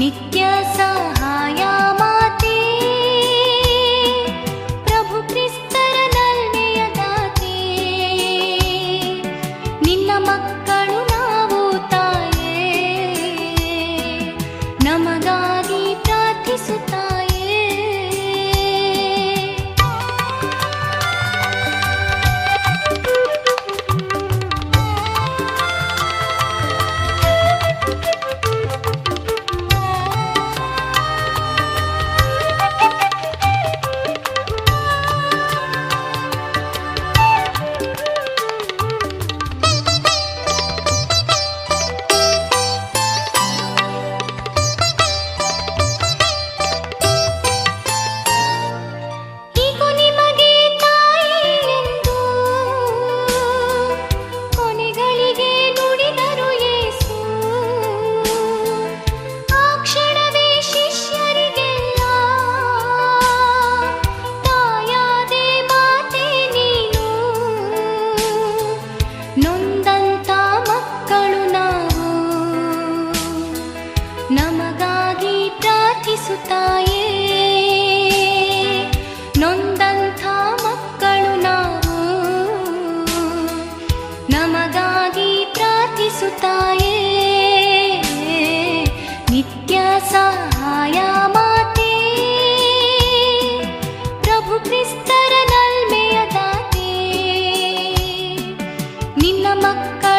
ನಿತ್ಯ ಸಹಾಯ ಮಾತೆ. ಪ್ರಭು ಕ್ರಿಸ್ತರ ನಿನ್ನ ಮಕ್ಕಳು ನಾವು ತಾಯೇ. ನಮಗಾಗಿ ನಮಗಾಗಿ ಪ್ರಾರ್ಥಿಸುತ್ತಾಯೇ. ನೊಂದಂಥ ಮಕ್ಕಳು ನಾವು. ನಮಗಾಗಿ ಪ್ರಾರ್ಥಿಸುತ್ತಾಯೇ. ನಿತ್ಯ ಸಹಾಯ ಮಾತೆ. ಪ್ರಭು ಕ್ರಿಸ್ತರ ನಲ್ಮೆಯ ನಿನ್ನ ಮಕ್ಕಳು